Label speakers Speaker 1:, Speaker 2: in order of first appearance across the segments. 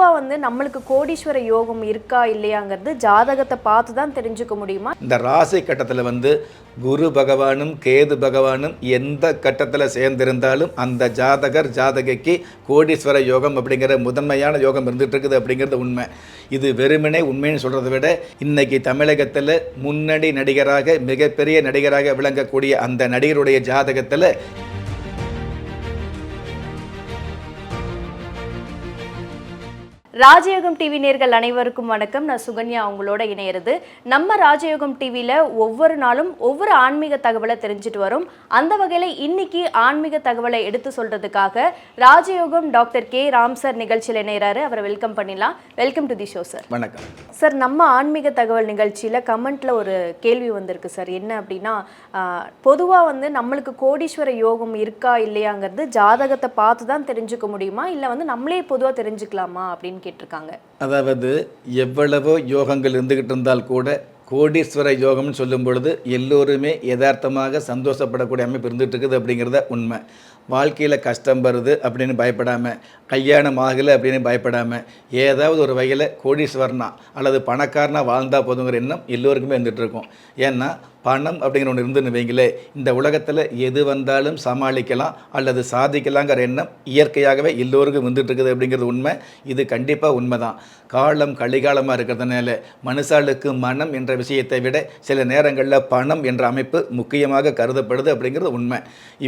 Speaker 1: பொதுவாக வந்து நம்மளுக்கு கோடீஸ்வர யோகம் இருக்கா இல்லையாங்கிறது ஜாதகத்தை பார்த்து தான் தெரிஞ்சுக்க முடியுமா?
Speaker 2: இந்த ராசி கட்டத்தில் வந்து குரு பகவானும் கேது பகவானும் எந்த கட்டத்தில் சேர்ந்திருந்தாலும் அந்த ஜாதகர் ஜாதகைக்கு கோடீஸ்வர யோகம் அப்படிங்கிற முதன்மையான யோகம் இருந்துகிட்டு இருக்குது அப்படிங்கிறது உண்மை. இது வெறுமனே உண்மைன்னு சொல்கிறத விட இன்னைக்கு தமிழகத்தில் முன்னணி நடிகராக மிகப்பெரிய நடிகராக விளங்கக்கூடிய அந்த நடிகருடைய ஜாதகத்தில்
Speaker 1: ராஜயோகம் டிவி நேர்கள் அனைவருக்கும் வணக்கம். நான் சுகன்யா அவங்களோட இணையிறது. நம்ம ராஜயோகம் டிவியில் ஒவ்வொரு நாளும் ஒவ்வொரு ஆன்மீக தகவலை தெரிஞ்சுட்டு வரும். அந்த வகையில் இன்னைக்கு ஆன்மீக தகவலை எடுத்து சொல்றதுக்காக ராஜயோகம் டாக்டர் கே. ராம் சார் நிகழ்ச்சியில் இணைகிறாரு அவரை வெல்கம் பண்ணிடலாம். Welcome to the show sir.
Speaker 2: வணக்கம்.
Speaker 1: சார் நம்ம ஆன்மீக தகவல் நிகழ்ச்சியில் கமெண்ட்ல ஒரு கேள்வி வந்திருக்கு சார். என்ன அப்படின்னா பொதுவாக வந்து நம்மளுக்கு கோடீஸ்வர யோகம் இருக்கா இல்லையாங்கிறது ஜாதகத்தை பார்த்து தான் தெரிஞ்சுக்க முடியுமா? இல்லை வந்து நம்மளே பொதுவாக தெரிஞ்சுக்கலாமா அப்படின்னு இருக்காங்க
Speaker 2: அதாவது எவ்வளவோ யோகங்கள் இருந்துகிட்டு இருந்தால் கூட கோடீஸ்வர யோகம்னு சொல்லும் பொழுது எல்லோருமே யதார்த்தமாக சந்தோஷப்படக்கூடிய அமைப்பு இருந்துகிட்டு இருக்குது அப்படிங்கிறத உண்மை. வாழ்க்கையில் கஷ்டம் வருது அப்படின்னு பயப்படாமல் கல்யாணம் ஆகலை அப்படின்னு பயப்படாமல் ஏதாவது ஒரு வகையில் கோடீஸ்வரனா அல்லது பணக்காரனா வாழ்ந்தால் போதுங்கிற எண்ணம் எல்லோருக்குமே இருந்துகிட்ருக்கும் ஏன்னா பணம் அப்படிங்கிற ஒன்று இருந்துன்னு வைங்களே இந்த உலகத்தில் எது வந்தாலும் சமாளிக்கலாம் அல்லது சாதிக்கலாங்கிற எண்ணம் இயற்கையாகவே எல்லோருக்கும் வந்துட்டுருக்குது அப்படிங்கிறது உண்மை. இது கண்டிப்பாக உண்மை தான் காலம் கலிகாலமாக இருக்கிறதுனால மனுஷாளுக்கு மனம் என்ற விஷயத்தை விட சில நேரங்களில் பணம் என்ற அமைப்பு முக்கியமாக கருதப்படுது அப்படிங்கிறது உண்மை.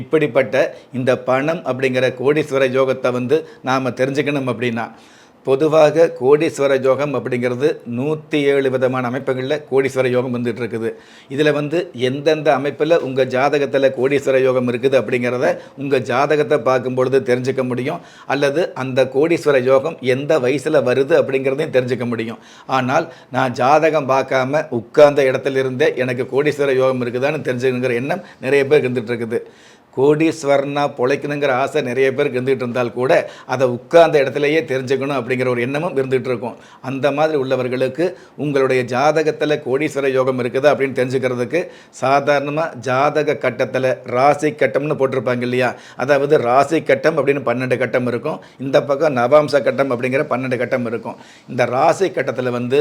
Speaker 2: இப்படிப்பட்ட இந்த பணம் அப்படிங்கிற கோடீஸ்வர யோகத்தை வந்து நாம் தெரிஞ்சுக்கணும் அப்படின்னா பொதுவாக கோடீஸ்வர யோகம் அப்படிங்கிறது நூற்றி ஏழு விதமான அமைப்புகளில் கோடீஸ்வர யோகம் வந்துட்டு இருக்குது இதில் வந்து எந்தெந்த அமைப்பில் உங்கள் ஜாதகத்தில் கோடீஸ்வர யோகம் இருக்குது அப்படிங்கிறத உங்கள் ஜாதகத்தை பார்க்கும் பொழுது தெரிஞ்சுக்க முடியும். அல்லது அந்த கோடீஸ்வர யோகம் எந்த வயசில் வருது அப்படிங்கிறதையும் தெரிஞ்சுக்க முடியும். ஆனால் நான் ஜாதகம் பார்க்காம உட்கார்ந்த இடத்துல இருந்தே எனக்கு கோடீஸ்வர யோகம் இருக்குதான்னு தெரிஞ்சுக்கணுங்கிற எண்ணம் நிறைய பேர் இருந்துகிட்டு இருக்குது கோடீஸ்வரனா பொழைக்கணுங்கிற ஆசை நிறைய பேருக்கு இருந்துகிட்டு இருந்தால் கூட அதை உட்கார்ந்த இடத்துலையே தெரிஞ்சுக்கணும் அப்படிங்கிற ஒரு எண்ணமும் இருந்துகிட்டு இருக்கும். அந்த மாதிரி உள்ளவர்களுக்கு உங்களுடைய ஜாதகத்தில் கோடீஸ்வர யோகம் இருக்குது அப்படின்னு தெரிஞ்சுக்கிறதுக்கு சாதாரணமாக ஜாதக கட்டத்தில் ராசி கட்டம்னு போட்டிருப்பாங்க இல்லையா? அதாவது ராசி கட்டம் அப்படின்னு பன்னெண்டு கட்டம் இருக்கும். இந்த பக்கம் நவாம்ச கட்டம் அப்படிங்கிற பன்னெண்டு கட்டம் இருக்கும். இந்த ராசி கட்டத்தில் வந்து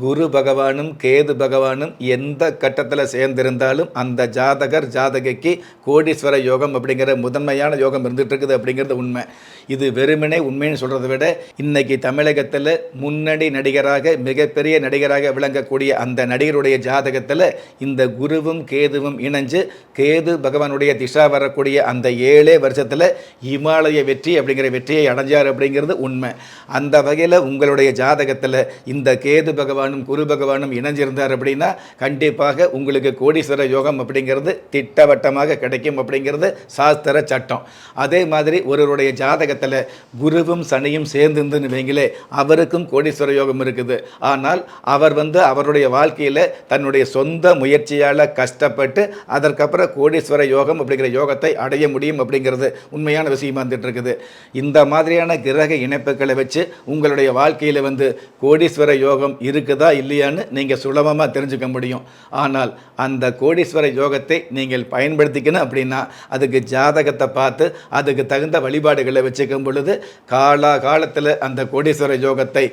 Speaker 2: குரு பகவானும் கேது பகவானும் எந்த கட்டத்தில் சேர்ந்திருந்தாலும் அந்த ஜாதகர் ஜாதகைக்கு கோடீஸ்வர யோகம் யோகம் அப்படிங்கிற முதன்மையான யோகம் இருந்துகிட்டு இருக்குது அப்படிங்கிறது உண்மை. இது வெறுமனே உண்மைன்னு சொல்கிறத விட இன்னைக்கு தமிழகத்தில் முன்னணி நடிகராக மிகப்பெரிய நடிகராக விளங்கக்கூடிய அந்த நடிகருடைய ஜாதகத்தில் இந்த குருவும் கேதுவும் இணைஞ்சு கேது பகவானுடைய திசா வரக்கூடிய அந்த ஏழே வருஷத்தில் இமாலய வெற்றி அப்படிங்கிற வெற்றியை அடைஞ்சார் அப்படிங்கிறது உண்மை. அந்த வகையில் உங்களுடைய ஜாதகத்தில் இந்த கேது பகவானும் குரு பகவானும் இணைஞ்சிருந்தார் அப்படின்னா கண்டிப்பாக உங்களுக்கு கோடீஸ்வர யோகம் அப்படிங்கிறது திட்டவட்டமாக கிடைக்கும் அப்படிங்கிறது சாஸ்திர சட்டம். அதே மாதிரி ஒருவருடைய ஜாதகத்தில் குருவும் சனியும் சேர்ந்துருந்துன்னு வைங்களே அவருக்கும் கோடீஸ்வர யோகம் இருக்குது. ஆனால் அவர் வந்து அவருடைய வாழ்க்கையில் தன்னுடைய சொந்த முயற்சியால் கஷ்டப்பட்டு அதற்கப்புறம் கோடீஸ்வர யோகம் அப்படிங்கிற யோகத்தை அடைய முடியும் அப்படிங்கிறது உண்மையான விஷயமா வந்துட்டு இருக்குது. இந்த மாதிரியான கிரக இணைப்புகளை வச்சு உங்களுடைய வாழ்க்கையில் வந்து கோடீஸ்வர யோகம் இருக்குதா இல்லையான்னு நீங்கள் சுலபமாக தெரிஞ்சுக்க முடியும். ஆனால் அந்த கோடீஸ்வர யோகத்தை நீங்கள் பயன்படுத்திக்கணும் அப்படின்னா அதுக்கு ஜாதகத்தை பார்த்து அதுக்கு தகுந்த வழிபாடுகளை வச்சு வச்சுக்கும் பொழுது காலா காலத்தில் அந்த கோடீஸ்வர யோகத்தை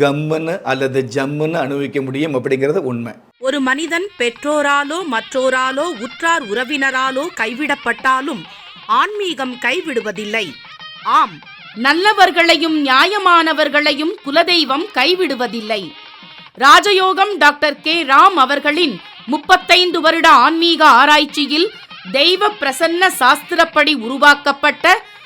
Speaker 2: கம்முன்னு அல்லது ஜம்முன்னு அனுபவிக்க முடியும் அப்படிங்கிறது உண்மை.
Speaker 3: ஒரு மனிதன் பெற்றோராலோ மற்றோராலோ உற்றார் உறவினராலோ கைவிடப்பட்டாலும் ஆன்மீகம் கைவிடுவதில்லை. ஆம் நல்லவர்களையும் நியாயமானவர்களையும் குலதெய்வம் கைவிடுவதில்லை. ராஜயோகம் டாக்டர் கே. ராம் அவர்களின் முப்பத்தைந்து வருட ஆன்மீக ஆராய்ச்சியில் தெய்வ பிரசன்ன சாஸ்திரப்படி உருவாக்கப்பட்ட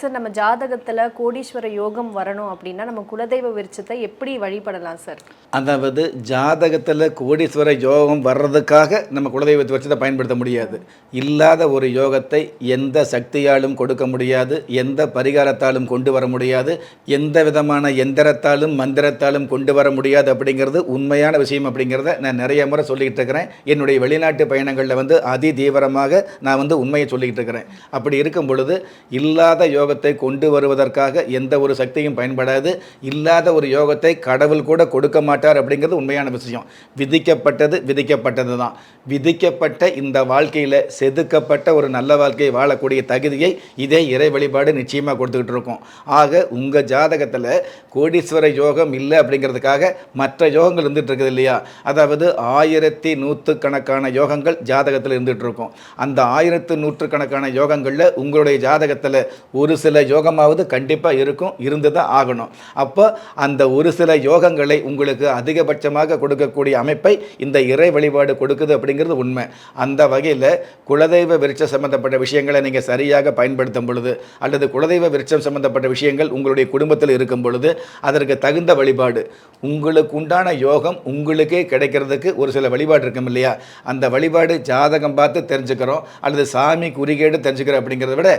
Speaker 1: சார் நம்ம ஜாதகத்தில் கோடீஸ்வர யோகம் வரணும் அப்படின்னா நம்ம குலதெய்வ விருட்சத்தை எப்படி வழிபடலாம் சார்?
Speaker 2: அதாவது ஜாதகத்தில் கோடீஸ்வர யோகம் வர்றதுக்காக நம்ம குலதெய்வ வச்சு பயன்படுத்த முடியாது. இல்லாத ஒரு யோகத்தை எந்த சக்தியாலும் கொடுக்க முடியாது எந்த பரிகாரத்தாலும் கொண்டு வர முடியாது எந்த விதமான எந்திரத்தாலும் மந்திரத்தாலும் கொண்டு வர முடியாது அப்படிங்கிறது உண்மையான விஷயம் அப்படிங்கிறத நான் நிறைய முறை சொல்லிக்கிட்டு இருக்கிறேன். என்னுடைய வெளிநாட்டு பயணங்களில் வந்து அதி தீவிரமாக நான் வந்து உண்மையை சொல்லிக்கிட்டு இருக்கிறேன். அப்படி இருக்கும் பொழுது இல்லாத யோகத்தை கொண்டு வருவதற்காக எந்த ஒரு சக்தியும் பயன்படாது. இல்லாத ஒரு யோகத்தை கடவுள் கூட கொடுக்க மாட்டார் அப்படிங்கிறது உண்மையான விஷயம். விதிக்கப்பட்டது விதிக்கப்பட்டது தான். விதிக்கப்பட்ட இந்த வாழ்க்கையில் செதுக்கப்பட்ட ஒரு நல்ல வாழ்க்கையை வாழக்கூடிய தகுதியை இதே இறை வழிபாடு நிச்சயமாக கொடுத்துக்கிட்டு இருக்கும். ஆக உங்கள் ஜாதகத்தில் கோடீஸ்வர யோகம் இல்லை அப்படிங்கிறதுக்காக மற்ற யோகங்கள் இருந்துகிட்டு இருக்குது இல்லையா? அதாவது ஆயிரத்தி நூற்றுக்கணக்கான யோகங்கள் ஜாதகத்தில் இருந்துகிட்டு இருக்கும். அந்த ஆயிரத்து நூற்றுக்கணக்கான யோகங்களில் உங்களுடைய ஜாதகத்தில் ஒரு சில யோகமாவது கண்டிப்பாக இருக்கும் இருந்து தான் ஆகணும். அப்போ அந்த ஒரு சில யோகங்களை உங்களுக்கு அதிகபட்சமாக கொடுக்கக்கூடிய அமைப்பை இந்த இறை வழிபாடு கொடுக்குது அப்படிங்கிறது உண்மை. அந்த வகையில் குலதெய்வ விருட்சம் சம்பந்தப்பட்ட விஷயங்களை நீங்கள் சரியாக பயன்படுத்தும் பொழுது அல்லது குலதெய்வ விருட்சம் சம்பந்தப்பட்ட விஷயங்கள் உங்களுடைய குடும்பத்தில் இருக்கும் பொழுது அதற்கு தகுந்த வழிபாடு. உங்களுக்கு உண்டான யோகம் உங்களுக்கே கிடைக்கிறதுக்கு ஒரு சில வழிபாடு இருக்கும் இல்லையா? அந்த வழிபாடு ஜாதகம் பார்த்து தெரிஞ்சுக்கிறோம் அல்லது சாமி குறிகேடு தெரிஞ்சுக்கிறோம் அப்படிங்கிறத விட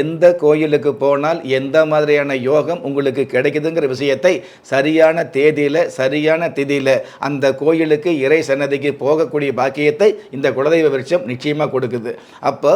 Speaker 2: எந்த கோயிலுக்கு போனால் எந்த மாதிரியான யோகம் உங்களுக்கு கிடைக்குதுங்கிற விஷயத்தை சரியான தேதியில் சரியான திதியில் அந்த கோயிலுக்கு இறை சன்னதிக்கு போகக்கூடிய பாக்கியத்தை இந்த குலதெய்வ விருட்சம் நிச்சயமாக கொடுக்குது. அப்போ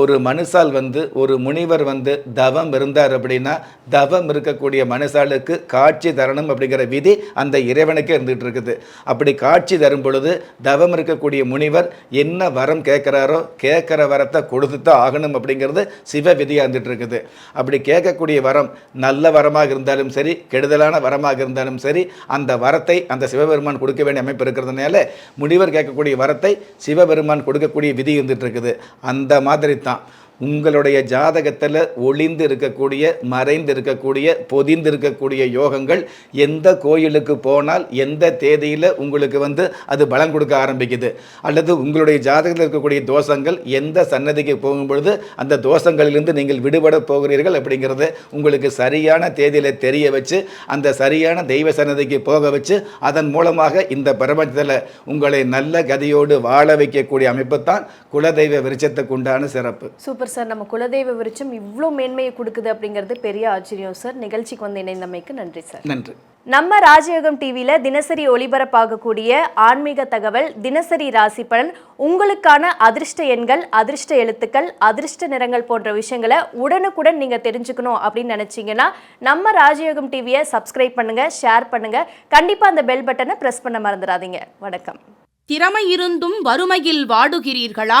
Speaker 2: ஒரு மனுஷால் வந்து ஒரு முனிவர் வந்து தவம் இருந்தார் அப்படின்னா தவம் இருக்கக்கூடிய மனுஷாலுக்கு காட்சி தரணும் அப்படிங்கிற விதி அந்த இறைவனுக்கே இருந்துகிட்டு இருக்குது. அப்படி காட்சி தரும் பொழுது தவம் இருக்கக்கூடிய முனிவர் என்ன வரம் கேட்குறாரோ கேட்குற வரத்தை கொடுத்து தான் ஆகணும் அப்படிங்கிறது சிவ விதியாக இருந்துட்டு இருக்குது. அப்படி கேட்கக்கூடிய வரம் நல்ல வரமாக இருந்தாலும் சரி கெடுதலான வரமாக இருந்தாலும் சரி அந்த வரத்தை அந்த சிவபெருமான் கொடுக்க வேண்டிய அமைப்பு இருக்கிறதுனால முனிவர் கேட்கக்கூடிய வரத்தை சிவபெருமான் கொடுக்கக்கூடிய விதி இருந்துட்டு இருக்குது. அந்த மாதிரி தான் உங்களுடைய ஜாதகத்தில் ஒளிந்து இருக்கக்கூடிய மறைந்து இருக்கக்கூடிய பொதிந்து இருக்கக்கூடிய யோகங்கள் எந்த கோயிலுக்கு போனால் எந்த தேதியில் உங்களுக்கு வந்து அது பலன் கொடுக்க ஆரம்பிக்குது? அல்லது உங்களுடைய ஜாதகத்தில் இருக்கக்கூடிய தோஷங்கள் எந்த சன்னதிக்கு போகும்பொழுது அந்த தோஷங்களிலிருந்து நீங்கள் விடுபட போகிறீர்கள் அப்படிங்கிறது உங்களுக்கு சரியான தேதியில் தெரிய வச்சு அந்த சரியான தெய்வ சன்னதிக்கு போக வச்சு அதன் மூலமாக இந்த பிரபஞ்சத்தில் உங்களை நல்ல கதியோடு வாழ வைக்கக்கூடிய அமைப்பு தான் குலதெய்வ விருட்சத்துக்கு உண்டான சிறப்பு.
Speaker 1: சூப்பர் சார் நம்ம குலதெய்வ விருட்சம் இவ்வளோ மேன்மையை கொடுக்குது அப்படிங்கிறது பெரிய ஆச்சரியம் சார். நிகழ்ச்சிக்கு வந்து இணைந்தமைக்கு நன்றி சார்.
Speaker 2: நன்றி.
Speaker 1: நம்ம ராஜயோகம் டிவியில தினசரி ஒளிபரப்பாகக்கூடிய ஆன்மீக தகவல் தினசரி ராசி பலன் உங்களுக்கான அதிர்ஷ்ட எண்கள் அதிர்ஷ்ட எழுத்துக்கள் அதிர்ஷ்ட நிறங்கள் போன்ற விஷயங்களை உடனுக்குடன் நீங்க தெரிஞ்சுக்கணும் அப்படின்னு நினைச்சீங்கன்னா நம்ம ராஜயோகம் டிவியை சப்ஸ்கிரைப் பண்ணுங்க ஷேர் பண்ணுங்க. கண்டிப்பா அந்த பெல் பட்டனை பிரஸ் பண்ண மறந்துடாதீங்க. வணக்கம்.
Speaker 3: திறமை இருந்தும் வறுமையில் வாடுகிறீர்களா?